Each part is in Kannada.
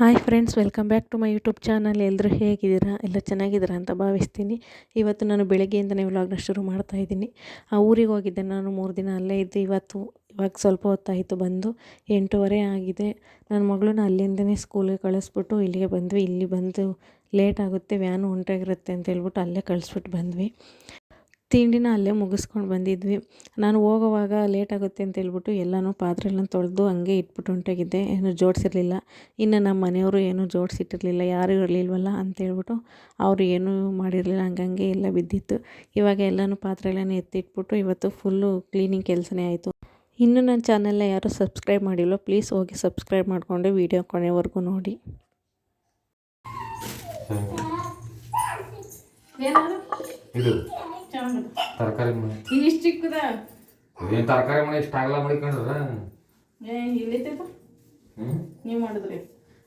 Hi friends, welcome back to my YouTube channel. ಎಲ್ಲರೂ ಹೇಗಿದ್ದೀರಾ? ಎಲ್ಲ ಚೆನ್ನಾಗಿದ್ದೀರಾ ಅಂತ ಭಾವಿಸ್ತೀನಿ. ಇವತ್ತು ನಾನು ಬೆಳಗ್ಗೆಯಿಂದನೇ ವ್ಲಾಗ್ನ ಶುರು ಮಾಡ್ತಾ ಇದ್ದೀನಿ. ಆ ಊರಿಗೆ ಹೋಗಿದ್ದೆ ನಾನು ಮೂರು ದಿನ ಅಲ್ಲೇ ಇದ್ದು. ಇವತ್ತು ಇವಾಗ ಸ್ವಲ್ಪ ಹೊತ್ತಾಯಿತು ಬಂದು. ಎಂಟೂವರೆ ಆಗಿದೆ. ನನ್ನ ಮಗಳನ್ನ ಅಲ್ಲಿಂದನೇ ಸ್ಕೂಲಿಗೆ ಕಳಿಸ್ಬಿಟ್ಟು ಇಲ್ಲಿಗೆ ಬಂದ್ವಿ. ಇಲ್ಲಿ ಬಂದು ಲೇಟ್ ಆಗುತ್ತೆ, ವ್ಯಾನು ಹೊಂಟಾಗಿರುತ್ತೆ ಅಂತ ಹೇಳ್ಬಿಟ್ಟು ಅಲ್ಲೇ ಕಳಿಸ್ಬಿಟ್ಟು ಬಂದ್ವಿ. ತಿಂಡಿನ ಅಲ್ಲೇ ಮುಗಿಸ್ಕೊಂಡು ಬಂದಿದ್ವಿ. ನಾನು ಹೋಗೋವಾಗ ಲೇಟ್ ಆಗುತ್ತೆ ಅಂತ ಹೇಳ್ಬಿಟ್ಟು ಎಲ್ಲನೂ ಪಾತ್ರೆಗಳನ್ನ ತೊಳೆದು ಹಂಗೆ ಇಟ್ಬಿಟ್ಟು ಹೊಂಟೋಗಿದ್ದೆ. ಏನೂ ಜೋಡಿಸಿರ್ಲಿಲ್ಲ. ಇನ್ನು ನಮ್ಮ ಮನೆಯವರು ಏನೂ ಜೋಡಿಸಿಟ್ಟಿರಲಿಲ್ಲ, ಯಾರೂ ಇರಲಿಲ್ವಲ್ಲ ಅಂತೇಳ್ಬಿಟ್ಟು ಅವರು ಏನೂ ಮಾಡಿರಲಿಲ್ಲ. ಹಂಗಂಗೆ ಎಲ್ಲ ಬಿದ್ದಿತ್ತು. ಇವಾಗ ಎಲ್ಲನೂ ಪಾತ್ರೆಗಳನ್ನ ಎತ್ತಿಟ್ಬಿಟ್ಟು ಇವತ್ತು ಫುಲ್ಲು ಕ್ಲೀನಿಂಗ್ ಕೆಲಸನೇ ಆಯಿತು. ಇನ್ನೂ ನನ್ನ ಚಾನಲ್ನ ಯಾರೂ ಸಬ್ಸ್ಕ್ರೈಬ್ ಮಾಡಿಲ್ಲ ಪ್ಲೀಸ್ ಹೋಗಿ ಸಬ್ಸ್ಕ್ರೈಬ್ ಮಾಡಿಕೊಂಡು ವೀಡಿಯೋ ಕೊನೆವರೆಗೂ ನೋಡಿ. ಇದು. ತರಕಾರಿ ಮನೆ. ಇಷ್ಟು ಚಿಕ್ಕದ? ಏನು ತರಕಾರಿ ಮನೆ ಇಷ್ಟ ಆಗಲ್ಲ ಮಡಿಕೊಂಡ್ರ ಏ ಇಲ್ಲಿತ್ತೈತ ನೀವು ಮಾಡಿದ್ರಿ?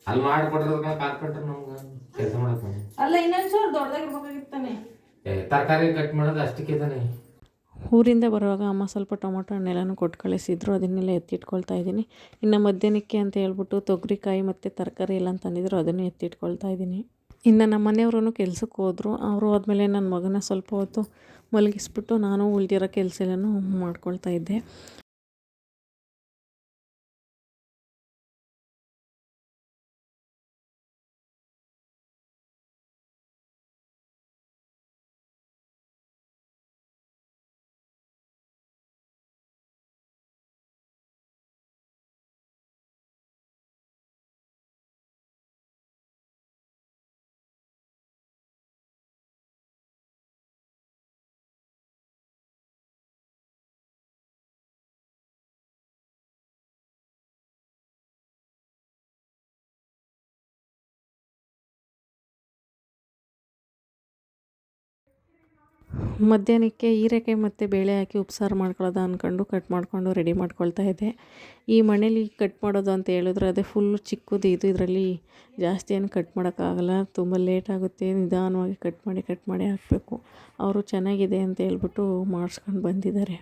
ಅಲ್ಲಿ ಮಾಡಿಕೊಟ್ರದ ಕಾರ್ಪೆಂಟ್ರ್ ನಮ್ಗೆ. ಕೆಲಸ ಮಾಡಕ್ಕೆ ಅಲ್ಲ ಇನ್ನೊಂದು ಚೂರು ದೊಡ್ಡದಾಗಿರ್ಬೇಕಾಗಿತ್ತಾನೆ ಏ ತರಕಾರಿ ಕಟ್ ಮಾಡೋದು ಅಷ್ಟಕ್ಕೆ ತಾನೆ. ಊರಿಂದ ಬರುವಾಗ ಅಮ್ಮ ಸ್ವಲ್ಪ ಟೊಮೊಟೊ ಹಣ್ಣೆಲ್ಲನೂ ಕೊಟ್ಟು ಕಳಿಸಿದ್ರು ಅದನ್ನೆಲ್ಲ ಎತ್ತಿಟ್ಕೊಳ್ತಾ ಇದ್ದೀನಿ. ಇನ್ನು ಮಧ್ಯಾಹ್ನಕ್ಕೆ ಅಂತ ಹೇಳ್ಬಿಟ್ಟು ತೊಗರಿಕಾಯಿ ಮತ್ತು ತರಕಾರಿ ಎಲ್ಲ ತಂದಿದ್ರು ಅದನ್ನು ಎತ್ತಿಟ್ಕೊಳ್ತಾ ಇದ್ದೀನಿ. ಇನ್ನು ನಮ್ಮ ಮನೆಯವ್ರೂ ಕೆಲ್ಸಕ್ಕೆ ಹೋದರು. ಅವರು ಹೋದ್ಮೇಲೆ ನನ್ನ ಮಗನ ಸ್ವಲ್ಪ ಹೊತ್ತು ಮಲಗಿಸ್ಬಿಟ್ಟು ನಾನು ಉಳಿದಿರೋ ಕೆಲಸ ಎಲ್ಲನೂ ಮಾಡ್ಕೊಳ್ತಾ ಮಧ್ಯಾಹ್ನಕ್ಕೆ ಹೀರೆಕಾಯಿ ಮತ್ತು ಬೇಳೆ ಹಾಕಿ ಉಪ್ಸಾರು ಮಾಡ್ಕೊಳ್ಳೋದ ಅಂದ್ಕೊಂಡು ಕಟ್ ಮಾಡಿಕೊಂಡು ರೆಡಿ ಮಾಡ್ಕೊಳ್ತಾ ಇದ್ದೆ. ಈ ಮನೇಲಿ ಕಟ್ ಮಾಡೋದು ಅಂತ ಹೇಳಿದ್ರೆ ಅದೇ ಫುಲ್ಲು ಚಿಕ್ಕದು ಇದು, ಇದರಲ್ಲಿ ಜಾಸ್ತಿ ಏನು ಕಟ್ ಮಾಡೋಕ್ಕಾಗಲ್ಲ. ತುಂಬ ಲೇಟ್ ಆಗುತ್ತೆ, ನಿಧಾನವಾಗಿ ಕಟ್ ಮಾಡಿ ಕಟ್ ಮಾಡಿ ಹಾಕಬೇಕು. ಅವರು ಚೆನ್ನಾಗಿದೆ ಅಂತ ಹೇಳ್ಬಿಟ್ಟು ಮಾಡಿಸ್ಕೊಂಡು ಬಂದಿದ್ದಾರೆ.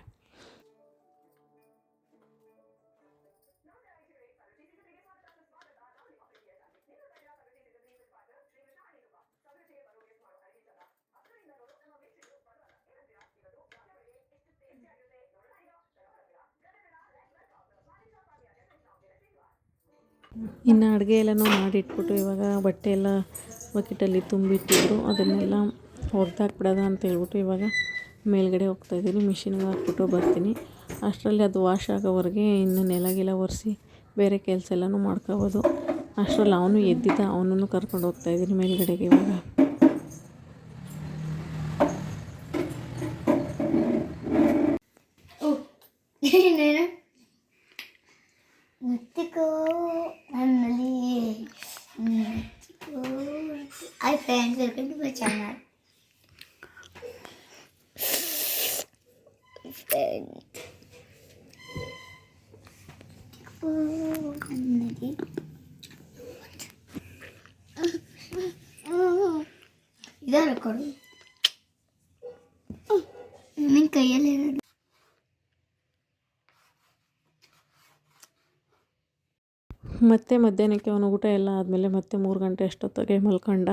ಇನ್ನು ಅಡುಗೆ ಎಲ್ಲನೂ ಮಾಡಿಟ್ಬಿಟ್ಟು ಇವಾಗ ಬಟ್ಟೆ ಎಲ್ಲ ಬಕೆಟಲ್ಲಿ ತುಂಬಿಟ್ಟಿದ್ರು. ಅದನ್ನೆಲ್ಲ ಒಗ್ದಾಕ್ಬಿಡೋದ ಅಂತ ಹೇಳ್ಬಿಟ್ಟು ಇವಾಗ ಮೇಲ್ಗಡೆ ಹೋಗ್ತಾಯಿದ್ದೀನಿ ಮಿಷಿನ್ಗೆ ಹಾಕ್ಬಿಟ್ಟು ಬರ್ತೀನಿ. ಅಷ್ಟರಲ್ಲಿ ಅದು ವಾಶ್ ಆಗೋವರೆಗೆ ಇನ್ನು ನೆಲ ಗಿಲ ಒರೆಸಿ ಬೇರೆ ಕೆಲಸ ಎಲ್ಲನೂ ಮಾಡ್ಕೋಬೋದು. ಅಷ್ಟರಲ್ಲಿ ಅವನು ಎದ್ದಿದ್ದ, ಅವನನ್ನು ಕರ್ಕೊಂಡು ಹೋಗ್ತಾಯಿದ್ದೀನಿ ಮೇಲ್ಗಡೆಗೆ ಇವಾಗ ಮುತ್ತಿಕೋ ನನ್ನಲ್ಲಿ hi friends welcome to my channel ನನ್ನಲ್ಲಿ ಇದಾರ ಕೊಡು ನಿನ್ನ ಕೈಯಲ್ಲಿ ಮತ್ತೆ ಮಧ್ಯಾಹ್ನಕ್ಕೆ ಅವನು ಊಟ ಎಲ್ಲ ಆದಮೇಲೆ ಮತ್ತೆ ಮೂರು ಗಂಟೆ ಅಷ್ಟೊತ್ತಿಗೆ ಮಲ್ಕೊಂಡ.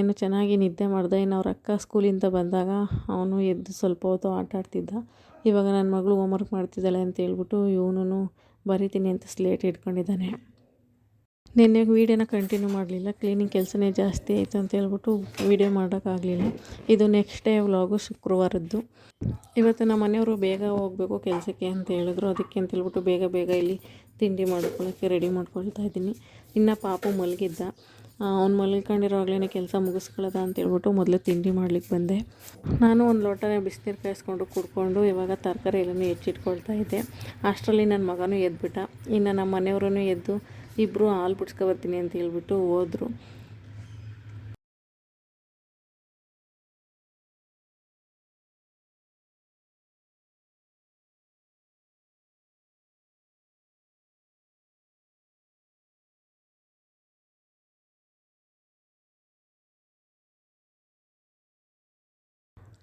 ಇನ್ನು ಚೆನ್ನಾಗಿ ನಿದ್ದೆ ಮಾಡಿದೆ. ಇನ್ನು ಅವ್ರ ಅಕ್ಕ ಸ್ಕೂಲಿಂದ ಬಂದಾಗ ಅವನು ಎದ್ದು ಸ್ವಲ್ಪ ಹೊತ್ತು ಆಟ ಆಡ್ತಿದ್ದ. ಇವಾಗ ನನ್ನ ಮಗಳು ಹೋಮ್ವರ್ಕ್ ಮಾಡ್ತಿದ್ದಾಳೆ ಅಂತ ಹೇಳ್ಬಿಟ್ಟು ಇವನು ಬರಿತೀನಿ ಅಂತ ಸ್ಲೇಟ್ ಇಟ್ಕೊಂಡಿದ್ದಾನೆ. ನಿನ್ನೆ ವೀಡಿಯೋನ ಕಂಟಿನ್ಯೂ ಮಾಡಲಿಲ್ಲ. ಕ್ಲೀನಿಂಗ್ ಕೆಲಸನೇ ಜಾಸ್ತಿ ಆಯಿತು ಅಂತ ಹೇಳ್ಬಿಟ್ಟು ವೀಡಿಯೋ ಮಾಡೋಕ್ಕಾಗಲಿಲ್ಲ ಇದು ನೆಕ್ಸ್ಟ್ ಡೇ ವ್ಲಾಗು ಶುಕ್ರವಾರದ್ದು. ಇವತ್ತು ನಮ್ಮ ಮನೆಯವರು ಬೇಗ ಹೋಗಬೇಕು ಕೆಲಸಕ್ಕೆ ಅಂತ ಹೇಳಿದ್ರು. ಅದಕ್ಕೆ ಅಂತ ಹೇಳ್ಬಿಟ್ಟು ಬೇಗ ಬೇಗ ಇಲ್ಲಿ ತಿಂಡಿ ಮಾಡ್ಕೊಳ್ಳೋಕ್ಕೆ ರೆಡಿ ಮಾಡ್ಕೊಳ್ತಾ ಇದ್ದೀನಿ. ಇನ್ನು ಪಾಪು ಮಲಗಿದ್ದ. ಅವ್ನು ಮಲ್ಕೊಂಡಿರೋವಾಗಲೇ ಕೆಲಸ ಮುಗಿಸ್ಕೊಳ್ಳೋದ ಅಂತ ಹೇಳ್ಬಿಟ್ಟು ಮೊದಲು ತಿಂಡಿ ಮಾಡ್ಲಿಕ್ಕೆ ಬಂದೆ. ನಾನು ಒಂದು ಲೋಟನೇ ಬಿಸಿನೀರು ಕಾಯಿಸ್ಕೊಂಡು ಕುಡ್ಕೊಂಡು ಇವಾಗ ತರಕಾರಿ ಎಲ್ಲನೂ ಹೆಚ್ಚಿಟ್ಕೊಳ್ತಾ ಇದ್ದೆ. ಅಷ್ಟರಲ್ಲಿ ನನ್ನ ಮಗನೂ ಎದ್ಬಿಟ್ಟ. ಇನ್ನು ನಮ್ಮ ಮನೆಯವ್ರೂ ಎದ್ದು ಇಬ್ಬರು ಹಾಲು ಬಿಡ್ಸ್ಕೊಬರ್ತೀನಿ ಅಂತ ಹೇಳ್ಬಿಟ್ಟು ಹೋದರು.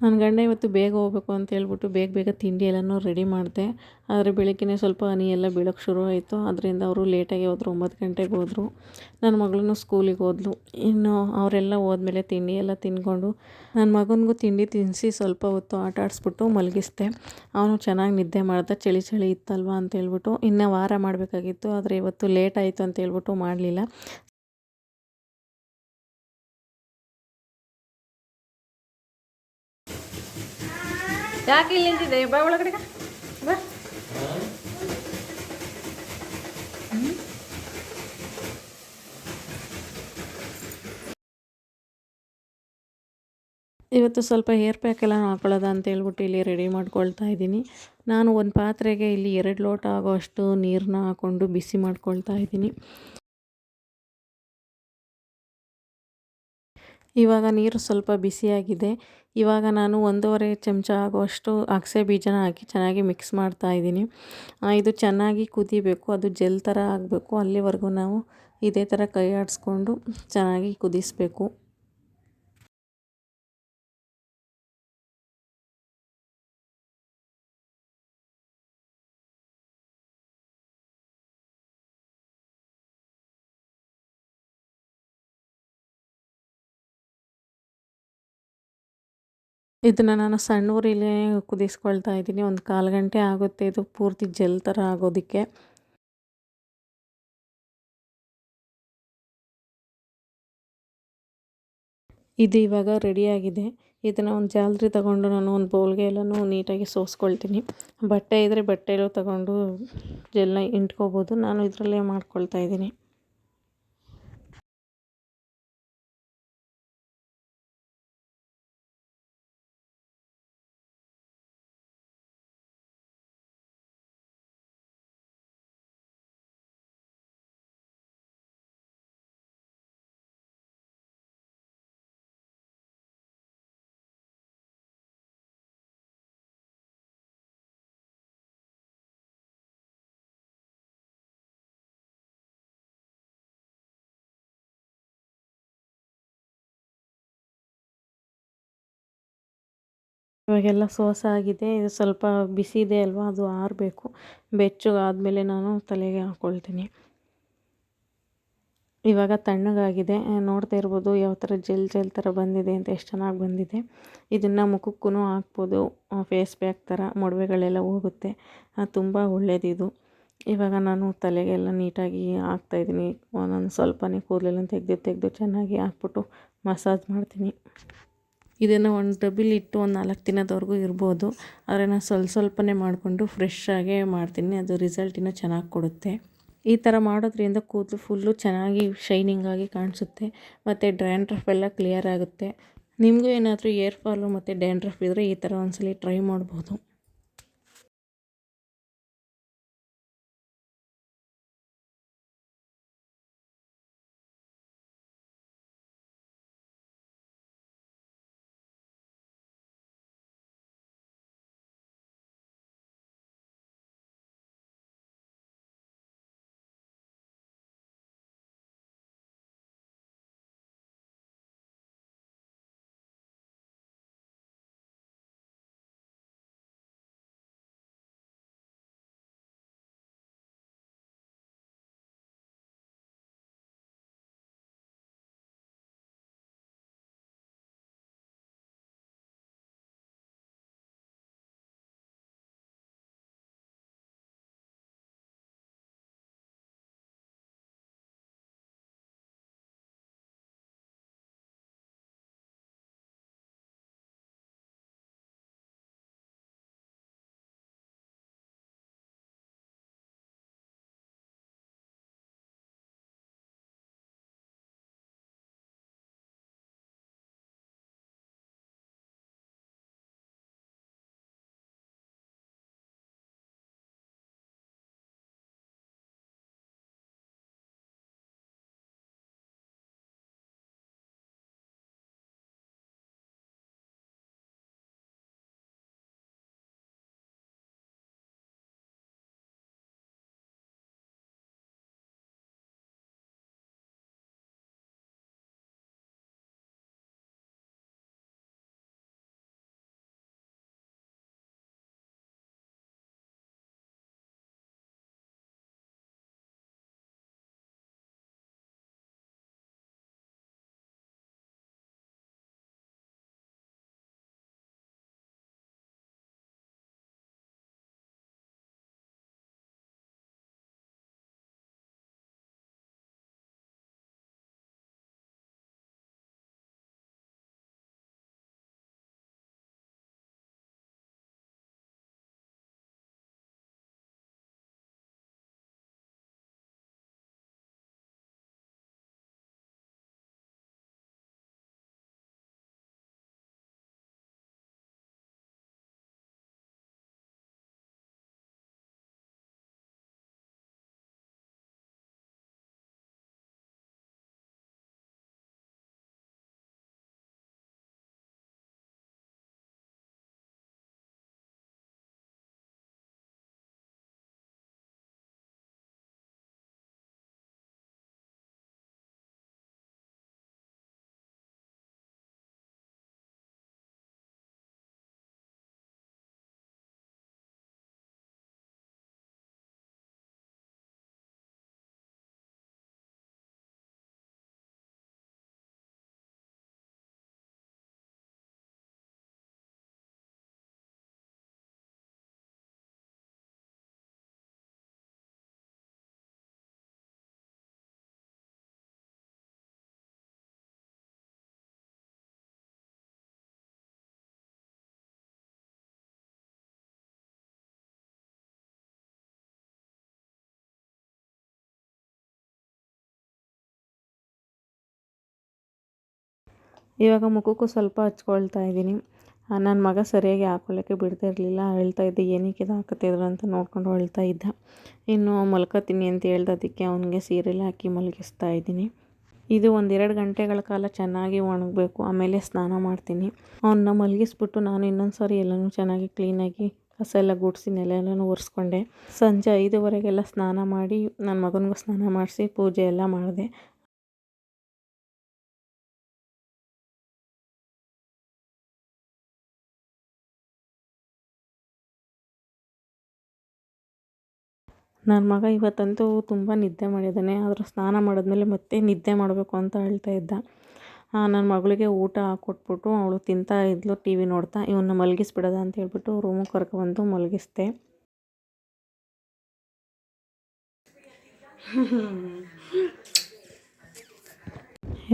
ನನ್ನ ಗಂಡ ಇವತ್ತು ಬೇಗ ಹೋಗ್ಬೇಕು ಅಂತ ಹೇಳ್ಬಿಟ್ಟು ಬೇಗ ಬೇಗ ತಿಂಡಿ ಎಲ್ಲನೂ ರೆಡಿ ಮಾಡಿದೆ. ಆದರೆ ಬೆಳಗ್ಗೆನೇ ಸ್ವಲ್ಪ ಹನಿ ಎಲ್ಲ ಬೀಳೋಕ್ಕೆ ಶುರು ಅದರಿಂದ ಅವರು ಲೇಟಾಗಿ ಹೋದರು, ಒಂಬತ್ತು ಗಂಟೆಗೆ ಹೋದರು. ನನ್ನ ಮಗಳೂ ಸ್ಕೂಲಿಗೆ ಹೋದ್ಲು. ಇನ್ನು ಅವರೆಲ್ಲ ಹೋದ್ಮೇಲೆ ತಿಂಡಿ ಎಲ್ಲ ತಿಂದ್ಕೊಂಡು ನನ್ನ ಮಗನಿಗೂ ತಿಂಡಿ ತಿನ್ನಿಸಿ ಸ್ವಲ್ಪ ಹೊತ್ತು ಆಟ ಆಡಿಸ್ಬಿಟ್ಟು ಮಲಗಿಸ್ದೆ. ಅವನು ಚೆನ್ನಾಗಿ ನಿದ್ದೆ ಮಾಡ್ದೆ. ಚಳಿ ಚಳಿ ಇತ್ತಲ್ವ ಅಂತ ಹೇಳ್ಬಿಟ್ಟು ಇನ್ನು ವಾರ ಮಾಡಬೇಕಾಗಿತ್ತು. ಆದರೆ ಇವತ್ತು ಲೇಟ್ ಆಯಿತು ಅಂತ ಹೇಳ್ಬಿಟ್ಟು ಮಾಡಲಿಲ್ಲ. ಯಾಕೆ ಇಲ್ಲಿ ನಿಂತಿದೆ ಬಾ ಒಳಗಡೆ ಬಾ. ಇವತ್ತು ಸ್ವಲ್ಪ ಹೇರ್ ಪ್ಯಾಕ್ ಎಲ್ಲ ಹಾಕೊಳ್ಳೋದ ಅಂತ ಹೇಳ್ಬಿಟ್ಟು ಇಲ್ಲಿ ರೆಡಿ ಮಾಡ್ಕೊಳ್ತಾ ಇದ್ದೀನಿ. ನಾನು ಒಂದು ಪಾತ್ರೆಗೆ ಇಲ್ಲಿ ಎರಡು ಲೋಟ ಆಗೋಷ್ಟು ನೀರನ್ನ ಹಾಕ್ಕೊಂಡು ಬಿಸಿ ಮಾಡ್ಕೊಳ್ತಾ ಇದ್ದೀನಿ. ಇವಾಗ ನೀರು ಸ್ವಲ್ಪ ಬಿಸಿಯಾಗಿದೆ. ಇವಾಗ ನಾನು ಒಂದೂವರೆ ಚಮಚ ಆಗುವಷ್ಟು ಅಗಸೆ ಬೀಜನ ಹಾಕಿ ಚೆನ್ನಾಗಿ ಮಿಕ್ಸ್ ಮಾಡ್ತಾ ಇದ್ದೀನಿ. ಇದು ಚೆನ್ನಾಗಿ ಕುದಿಬೇಕು. ಅದು ಜೆಲ್ ಥರ ಆಗಬೇಕು. ಅಲ್ಲಿವರೆಗೂ ನಾವು ಇದೇ ಥರ ಕೈ ಆಡಿಸ್ಕೊಂಡು ಚೆನ್ನಾಗಿ ಕುದಿಸಬೇಕು. ಇದನ್ನು ನಾನು ಸಣ್ಣ ಊರಿಲೇ ಕುದಿಸ್ಕೊಳ್ತಾ ಇದ್ದೀನಿ. ಒಂದು ಕಾಲು ಗಂಟೆ ಆಗುತ್ತೆ ಇದು ಪೂರ್ತಿ ಜೆಲ್ ಥರ ಆಗೋದಕ್ಕೆ. ಇದು ಇವಾಗ ರೆಡಿಯಾಗಿದೆ ಇದನ್ನು ಒಂದು ಜಾಲರಿ ತಗೊಂಡು ನಾನು ಒಂದು ಬೌಲ್ಗೆ ಎಲ್ಲನೂ ನೀಟಾಗಿ ಸೋಸ್ಕೊಳ್ತೀನಿ. ಬಟ್ಟೆ ಇದ್ದರೆ ಬಟ್ಟೆಲೂ ತಗೊಂಡು ಜೆಲ್ನ ಇಂಟ್ಕೋಬೋದು. ನಾನು ಇದರಲ್ಲೇ ಮಾಡ್ಕೊಳ್ತಾ ಇದ್ದೀನಿ. ಇವಾಗೆಲ್ಲ ಸೋಸ ಆಗಿದೆ, ಇದು ಸ್ವಲ್ಪ ಬಿಸಿ ಇದೆ ಅಲ್ವಾ, ಅದು ಆರಬೇಕು. ಬೆಚ್ಚಗಾದ್ಮೇಲೆ ನಾನು ತಲೆಗೆ ಹಾಕ್ಕೊಳ್ತೀನಿ ಇವಾಗ ತಣ್ಣಗಾಗಿದೆ. ನೋಡ್ತಾ ಇರ್ಬೋದು ಯಾವ ಥರ ಜೆಲ್ ಜೆಲ್ ಥರ ಬಂದಿದೆ ಅಂತ, ಎಷ್ಟು ಚೆನ್ನಾಗಿ ಬಂದಿದೆ. ಇದನ್ನು ಮುಖಕ್ಕೂ ಹಾಕ್ಬೋದು. ಫೇಸ್ ಪ್ಯಾಕ್ ಥರ ಮೊಡವೆಗಳೆಲ್ಲ ಹೋಗುತ್ತೆ. ತುಂಬ ಒಳ್ಳೆಯದಿದು ಇವಾಗ ನಾನು ತಲೆಗೆಲ್ಲ ನೀಟಾಗಿ ಹಾಕ್ತಾಯಿದ್ದೀನಿ ಒಂದೊಂದು ಸ್ವಲ್ಪನೇ ಕೂದಲೆಲ್ಲ ತೆಗೆದು ತೆಗೆದು ಚೆನ್ನಾಗಿ ಹಾಕ್ಬಿಟ್ಟು ಮಸಾಜ್ ಮಾಡ್ತೀನಿ. ಇದನ್ನು ಒಂದು ಡಬ್ಬಿಲಿ ಇಟ್ಟು ಒಂದು ನಾಲ್ಕು ದಿನದವರೆಗೂ ಇರ್ಬೋದು. ಆದರೆ ನಾನು ಸ್ವಲ್ಪ ಸ್ವಲ್ಪನೇ ಮಾಡಿಕೊಂಡು ಫ್ರೆಶ್ ಆಗೇ ಮಾಡ್ತೀನಿ. ಅದು ರಿಸಲ್ಟ್ ಇನ್ನೂ ಚೆನ್ನಾಗಿ ಕೊಡುತ್ತೆ. ಈ ಥರ ಮಾಡೋದ್ರಿಂದ ಕೂದಲು ಫುಲ್ಲು ಚೆನ್ನಾಗಿ ಶೈನಿಂಗ್ ಆಗಿ ಕಾಣಿಸುತ್ತೆ. ಮತ್ತು ಡ್ಯಾಂಡ್ರಫ್ ಎಲ್ಲ ಕ್ಲಿಯರ್ ಆಗುತ್ತೆ. ನಿಮಗೂ ಏನಾದರೂ ಏರ್ ಫಾಲು ಮತ್ತು ಡ್ಯಾಂಡ್ರಫ್ ಇದ್ದರೆ ಈ ಥರ ಒಂದ್ಸಲಿ ಟ್ರೈ ಮಾಡ್ಬೋದು. ಇವಾಗ ಮುಖಕ್ಕೂ ಸ್ವಲ್ಪ ಹಚ್ಕೊಳ್ತಾ ಇದ್ದೀನಿ. ನನ್ನ ಮಗ ಸರಿಯಾಗಿ ಹಾಕೊಳ್ಳೋಕ್ಕೆ ಬಿಡ್ತಾ ಇರಲಿಲ್ಲ. ಹೇಳ್ತಾ ಇದ್ದೆ, ಏನಕ್ಕೆ ಇದು ಹಾಕತ್ತಿದ್ರು ಅಂತ ನೋಡ್ಕೊಂಡು ಹೇಳ್ತಾ ಇದ್ದ. ಇನ್ನು ಮಲ್ಕೋತೀನಿ ಅಂತ ಹೇಳ್ದದಕ್ಕೆ ಅವನಿಗೆ ಸೀರೆಲ್ಲ ಹಾಕಿ ಮಲಗಿಸ್ತಾ ಇದ್ದೀನಿ. ಇದು ಒಂದೆರಡು ಗಂಟೆಗಳ ಕಾಲ ಚೆನ್ನಾಗಿ ಒಣಗಬೇಕು, ಆಮೇಲೆ ಸ್ನಾನ ಮಾಡ್ತೀನಿ. ಅವನ್ನ ಮಲಗಿಸ್ಬಿಟ್ಟು ನಾನು ಇನ್ನೊಂದು ಸಾರಿ ಎಲ್ಲನೂ ಚೆನ್ನಾಗಿ ಕ್ಲೀನಾಗಿ ಕಸ ಎಲ್ಲ ಗುಡಿಸಿ ನೆಲೆ ಎಲ್ಲನೂ ಒರೆಸ್ಕೊಂಡೆ. ಸಂಜೆ ಐದುವರೆಗೆಲ್ಲ ಸ್ನಾನ ಮಾಡಿ ನನ್ನ ಮಗನಿಗೂ ಸ್ನಾನ ಮಾಡಿಸಿ ಪೂಜೆ ಎಲ್ಲ ಮಾಡಿದೆ. ನನ್ನ ಮಗ ಇವತ್ತಂತೂ ತುಂಬ ನಿದ್ದೆ ಮಾಡಿದ್ದಾನೆ ಆದರೂ ಸ್ನಾನ ಮಾಡಿದ್ಮೇಲೆ ಮತ್ತೆ ನಿದ್ದೆ ಮಾಡಬೇಕು ಅಂತ ಹೇಳ್ತಾ ಇದ್ದ. ನನ್ನ ಮಗಳಿಗೆ ಊಟ ಹಾಕ್ಕೊಟ್ಬಿಟ್ಟು ಅವಳು ತಿಂತಾ ಇದ್ಲು, ಟಿ ವಿ ನೋಡ್ತಾ ಇವನ್ನ ಮಲಗಿಸ್ಬಿಡೋದ ಅಂತ ಹೇಳ್ಬಿಟ್ಟು ರೂಮಿಗೆ ಕರ್ಕೊಬಂದು ಮಲಗಿಸ್ದೆ.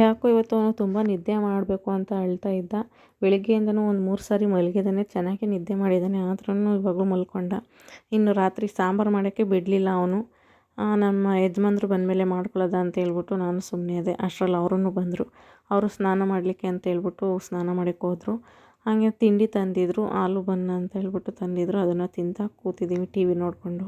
ಯಾಕೋ ಇವತ್ತು ಅವನು ತುಂಬ ನಿದ್ದೆ ಮಾಡಬೇಕು ಅಂತ ಅಳ್ತಾ ಇದ್ದ. ಬೆಳಿಗ್ಗೆಯಿಂದನೂ ಒಂದು ಮೂರು ಸಾರಿ ಮಲಗಿದ್ದಾನೆ ಚೆನ್ನಾಗಿ ನಿದ್ದೆ ಮಾಡಿದ್ದಾನೆ ಆದ್ರೂ ಇವಾಗಲೂ ಮಲ್ಕೊಂಡ. ಇನ್ನು ರಾತ್ರಿ ಸಾಂಬಾರು ಮಾಡೋಕ್ಕೆ ಬಿಡಲಿಲ್ಲ ಅವನು. ನಮ್ಮ ಯಜಮಾನ್ರು ಬಂದಮೇಲೆ ಮಾಡ್ಕೊಳ್ಳೋದ ಅಂತ ಹೇಳ್ಬಿಟ್ಟು ನಾನು ಸುಮ್ಮನೆ ಅದೇ ಅಷ್ಟರಲ್ಲಿ ಅವರೂ ಬಂದರು. ಅವರು ಸ್ನಾನ ಮಾಡಲಿಕ್ಕೆ ಅಂತ ಹೇಳ್ಬಿಟ್ಟು ಸ್ನಾನ ಮಾಡಕ್ಕೆ ಹೋದರು. ಹಾಗೆ ತಿಂಡಿ ತಂದಿದ್ರು ಆಲೂ ಬನ್ನ ಅಂತ ಹೇಳ್ಬಿಟ್ಟು ತಂದಿದ್ರು, ಅದನ್ನು ತಿಂತಾ ಕೂತಿದ್ದೀವಿ ಟಿ ವಿ ನೋಡಿಕೊಂಡು.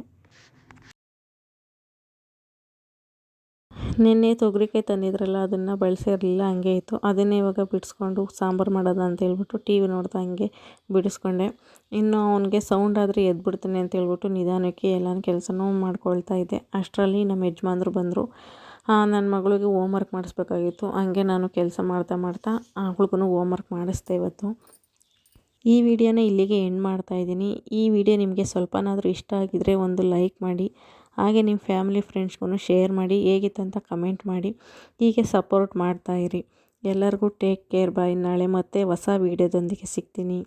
ನಿನ್ನೆ ತೊಗರಿಕಾಯಿ ತಂದಿದ್ರಲ್ಲ, ಅದನ್ನು ಬಳಸಿರಲಿಲ್ಲ ಹಂಗೆ ಇತ್ತು. ಅದನ್ನೇ ಇವಾಗ ಬಿಡಿಸ್ಕೊಂಡು ಸಾಂಬಾರು ಮಾಡೋದು ಅಂತ ಹೇಳ್ಬಿಟ್ಟು ಟಿ ವಿ ನೋಡ್ತಾ ಹಂಗೆ ಬಿಡಿಸ್ಕೊಂಡೆ. ಇನ್ನು ಅವನಿಗೆ ಸೌಂಡ್ ಆದರೆ ಎದ್ಬಿಡ್ತಾನೆ ಅಂತ ಹೇಳ್ಬಿಟ್ಟು ನಿಧಾನಕ್ಕೆ ಎಲ್ಲ ಕೆಲಸನೂ ಮಾಡ್ಕೊಳ್ತಾ ಇದ್ದೆ. ಅಷ್ಟರಲ್ಲಿ ನಮ್ಮ ಯಜಮಾನ್ರು ಬಂದರು. ನನ್ನ ಮಗಳಿಗೆ ಹೋಮ್ ವರ್ಕ್ ಮಾಡಿಸ್ಬೇಕಾಗಿತ್ತು. ಹಂಗೆ ನಾನು ಕೆಲಸ ಮಾಡ್ತಾ ಮಾಡ್ತಾ ಅವಳಿಗೂ ಹೋಮ್ ವರ್ಕ್ ಮಾಡಿಸ್ದೆ ಇವತ್ತು. ಈ ವಿಡಿಯೋನ ಇಲ್ಲಿಗೆ ಎಂಡ್ ಮಾಡ್ತಾಯಿದ್ದೀನಿ ಈ ವಿಡಿಯೋ ನಿಮಗೆ ಸ್ವಲ್ಪನಾದರೂ ಇಷ್ಟ ಆಗಿದರೆ ಒಂದು ಲೈಕ್ ಮಾಡಿ. ಹಾಗೆ ನಿಮ್ಮ ಫ್ಯಾಮಿಲಿ ಫ್ರೆಂಡ್ಸ್ಗೂ ಶೇರ್ ಮಾಡಿ, ಹೇಗಿತ್ತು ಅಂತ ಕಮೆಂಟ್ ಮಾಡಿ, ಹೀಗೆ ಸಪೋರ್ಟ್ ಮಾಡ್ತಾಯಿರಿ ಎಲ್ಲರಿಗೂ ಟೇಕ್ ಕೇರ್, ಬಾಯ್. ನಾಳೆ ಮತ್ತೆ ಹೊಸ ವೀಡಿಯೋದೊಂದಿಗೆ ಸಿಗ್ತೀನಿ.